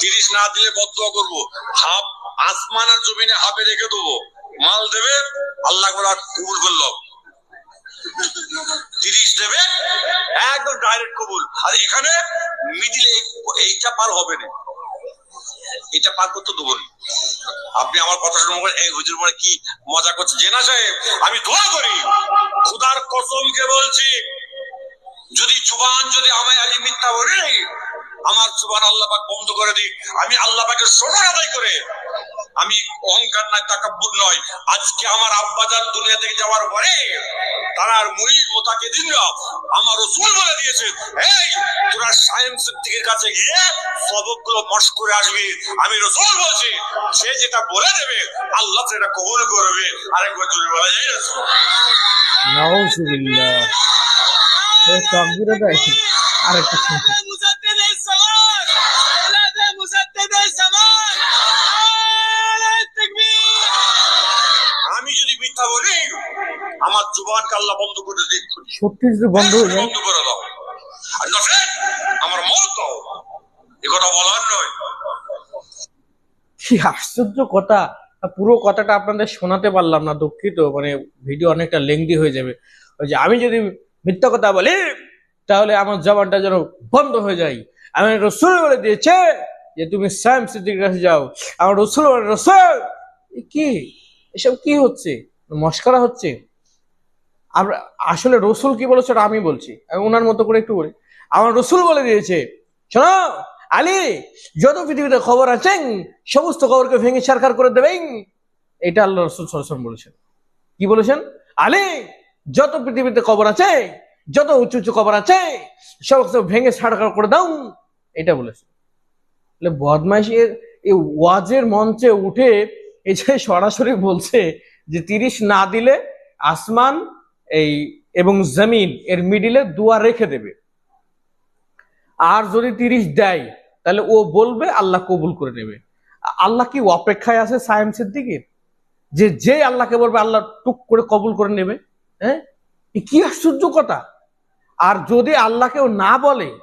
তিরিশ না দিলে বদুয়া করব। হাফ আসমান আর জমিনে হাফে রেখে দেবো। মাল দেবে, আল্লাহ করে কবুল করল তিরিশ দেবে, একদম ডাইরেক্ট কবুল। আর এখানে মিডিলে এইটা পার হবে না। এটা পার করতে দেবো আপনি আমার কথা শুনে এই হুজুর পরে কি মজা করছে? জেনা সাহেব, আমি দোয়া করি। খুদার কসমকে বলছি, যদি জুবান যদি আমায় আলী মিথ্যা বলে আমার জুবান আল্লাহ পাক বন্ধ করে দিক। আমি আল্লাহ পাকের সোনার আদায় করে। আমি অহংকার নাই তাকাব্বুর নয়। আজকে আমার আব্বাজান দুনিয়া থেকে যাওয়ার পরে তারার মুড়ির মোতাকে দিনরা আমার রসুল বলে দিয়েছে এই তোরা সায়েন্স দিকের কাছে গিয়ে সবকগুলো মশ করে আসবি। আমি রসুল বলছি সে যেটা বলে দেবে আল্লাহ সেটা কবুল করবে। আরেকবার জোরে বলা যায় না নাউজুবিল্লাহ। তাকবীরে দেয় আরেকটা শুনতে জুবানকে আল্লাহ বন্ধ করে দিক সত্যি যদি বন্ধ হয়ে বন্ধ করে দাও। আর নফেল আমার মত এ কথা বলার নয়। কি আশ্চর্য কথা। পুরো কথাটা আপনাদের শোনাতে পারলাম না দুঃখিত। মানে ভিডিও অনেকটা লেংদি হয়ে যাবে। ওই যে আমি যদি মিথ্যা কথা বলি তাহলে আমার জবানটা যেন বন্ধ হয়ে যায়। আমি রসুল বলে দিয়েছে যে তুমি স্যাম সিদ্দিকের কাছে যাও। আমার রসুল বলে রসুল কি? এসব কি হচ্ছে? মস্করা হচ্ছে? আমরা, আসলে রসুল কি বলেছে ওটা আমি বলছি, আমি ওনার মতো করে একটু বলি। আমার রসুল বলে দিয়েছে, শোনো, আলী, যত পৃথিবীতে খবর আছেন সমস্ত খবরকে ভেঙে সারখার করে দেবেন এটা আল্লাহ রসুল সরসম বলেছেন। কি বলেছেন? আলী, যত পৃথিবীতে খবর আছে, যত উঁচু উঁচু খবর আছে, সমস্ত ভেঙে সারখার করে দাও। এটা বলেছেন বদমাইশের এই ওয়াজের মঞ্চে উঠে যে সরাসরি বলছে যে তিরিশ না দিলে আসমান এই, এবং জমিন এর মিডিলে দুয়া রেখে দেবে। আর যদি তিরিশ দেয়, তাহলে ও বলবে, আল্লাহ কবুল করে নেবে। আল্লাহ কি অপেক্ষায় আছে সায়েম সিদ্দিকের যে যে আল্লাহকে বলবে, আল্লাহ টুক করে কবুল করে নেবে। হ্যাঁ? কি আশ্চর্য কথা। আর যদি আল্লাহকেও না বলে,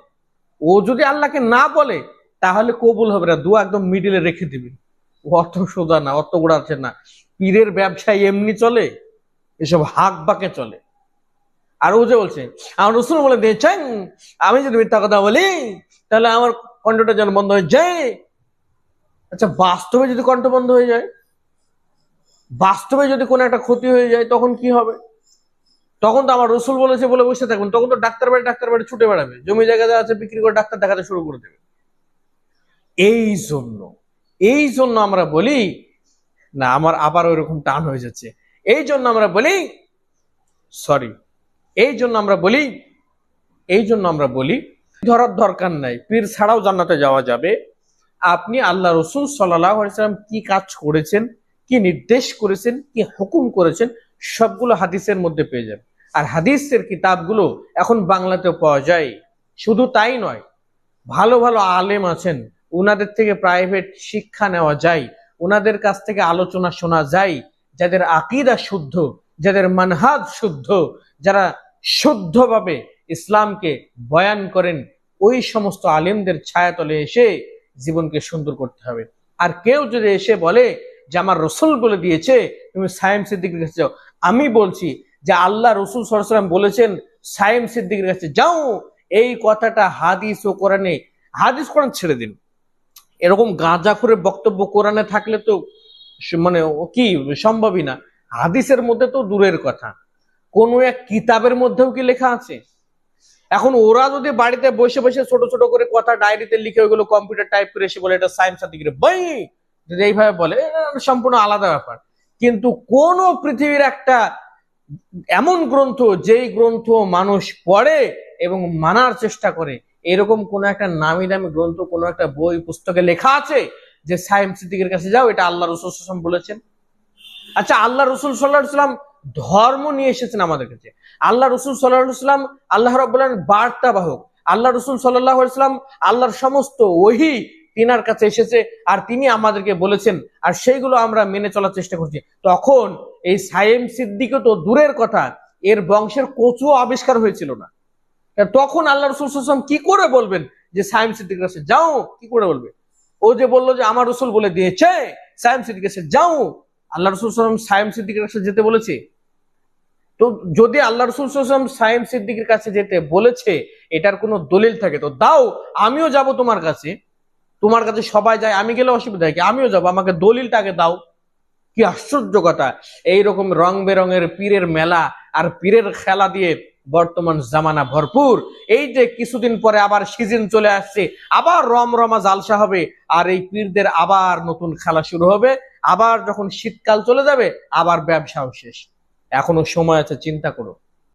ও যদি আল্লাহকে না বলে, তাহলে কবুল হবে না। দোয়া একদম মিডিলে রেখে দিবে। অর্থ সোজা না, অর্থ গোড়াচ্ছে না। পীরের ব্যবসায় এমনি চলে। এসব হাক বাকে চলে। আর ও যে বলছে, আমার রসুল বলে দিয়েছেন আমি যদি মিথ্যা কথা বলি, তাহলে আমার কণ্ঠটা যেন বন্ধ হয়ে যায়। আচ্ছা বাস্তবে যদি কণ্ঠ বন্ধ হয়ে যায়, বাস্তবে যদি কোনো একটা ক্ষতি হয়ে যায়, তখন কি হবে? তখন তো আমার রসুল বলেছে বলে বসে থাকবেন, তখন তো ডাক্তার বাড়ি ডাক্তার বাড়ি ছুটে বেড়াবে। জমি জায়গা যা আছে বিক্রি করে ডাক্তার দেখাতে শুরু করে দেবে। এই জন্য এই জন্য আমরা বলি, না, আমার আবার ওই রকম টান হয়ে যাচ্ছে। এই জন্য আমরা বলি সরি এই জন্য আমরা বলি, এই জন্য আমরা বলি, ধরার দরকার নাই। পীর ছাড়াও জান্নাতে যাওয়া যাবে। আপনি আল্লাহ রসুল সাল্লাম কি কাজ করেছেন, কি নির্দেশ করেছেন, কি হুকুম করেছেন, সবগুলো হাদিসের মধ্যে পেয়ে যাবে আর হাদিসের কিতাবগুলো এখন বাংলাতেও পাওয়া যায়। শুধু তাই নয়, ভালো ভালো আলেম আছেন ওনাদের থেকে প্রাইভেট শিক্ষা নেওয়া যায় ওনাদের কাছ থেকে আলোচনা শোনা যায় যাদের আকিদা শুদ্ধ, যাদের মানহাজ শুদ্ধ, যারা শুদ্ধভাবে ইসলামকে বয়ান করেন, ওই সমস্ত আলেমদের ছায়াতলে এসে জীবনকে সুন্দর করতে হবে। আর কেউ যদি এসে বলে যে আমার রসুল বলে দিয়েছে, তুমি সায়েম সিদ্দিকের কাছে যাও। আমি বলছি যে আল্লাহ রসুল সরাসরি বলেছেন, সায়েম সিদ্দিকের কাছে যাও, এই কথাটা হাদিস ও কোরআনে, হাদিস কোরআন ছেড়ে দিন। এরকম গাঁজা করে বক্তব্য কোরআনে থাকলে তো মানে কি সম্ভবই না। হাদিসের মধ্যে তো দূরের কথা। কোন এক কিতাবের মধ্যেও কি লেখা আছে? এখন ওরা যদি বাড়িতে বসে বসে ছোট ছোট করে কথা ডায়েরিতে লিখে ওইগুলো কম্পিউটার টাইপ করে এসে বলে, এটা সায়েন্স সার্টিফিকেট বই! যদি এইভাবে বলে সম্পূর্ণ আলাদা ব্যাপার। কিন্তু কোন পৃথিবীর একটা এমন গ্রন্থ যেই গ্রন্থ মানুষ পড়ে এবং মানার চেষ্টা করে, এরকম কোন একটা নামি দামি গ্রন্থ, কোন একটা বই, পুস্তকে লেখা আছে? যে সায়েন্স সিদ্দিকের কাছে যাও, এটা আল্লাহ রসুল সাল্লাম বলেছেন। আচ্ছা আল্লাহ রসুল সাল্লাহ সাল্লাম ধর্ম নিয়ে এসেছেন আমাদের কাছে। আল্লাহ রসুল সাল্লাহ সাল্লাম আল্লাহ বার্তা বাহক আল্লাহ রসুল সাল্লাহ সাল্লাম আল্লাহর সমস্ত ওহি তিনার কাছে এসেছে আর তিনি আমাদেরকে বলেছেন, আর সেইগুলো আমরা মেনে চলার চেষ্টা করছি। তখন এই সায়েম সিদ্দিকে তো দূরের কথা, এর বংশের কচুও আবিষ্কার হয়েছিল না। তখন আল্লাহ রসুল সাল্লাম কি করে বলবেন যে সায়েম সিদ্দিকের কাছে যাও, কি করে বলবে? ও যে বলল যে আমার রসুল বলে দিয়েছে, সায়েম সিদ্দিকের কাছে যাও। আল্লাহ রসুল সাল্লাম সায়েম সিদ্দিকের কাছে যেতে বলেছে। তো যদি আল্লাহ রসুল সাল্লাম সিদ্দিকের কাছে যেতে বলেছে, এটার কোনো দলিল থাকে, তো দাও, আমিও যাব তোমার কাছে। তোমার কাছে সবাই যায়, আমি গেলে অসুবিধা কি? আমিও যাব, আমাকে দলিলটাকে দাও। কি আশ্চর্য কথা। এইরকম রং বেরঙের পীরের মেলা আর পীরের খেলা দিয়ে বর্তমান জামানা ভরপুর। এই যে কিছুদিন পরে আবার সিজন চলে আসছে, আবার রম রমা জালসা হবে, আর এই পীরদের আবার নতুন খেলা শুরু হবে। আবার যখন শীতকাল চলে যাবে, আবার ব্যবসাও শেষ। এখনও সময় আছে, চিন্তা করো।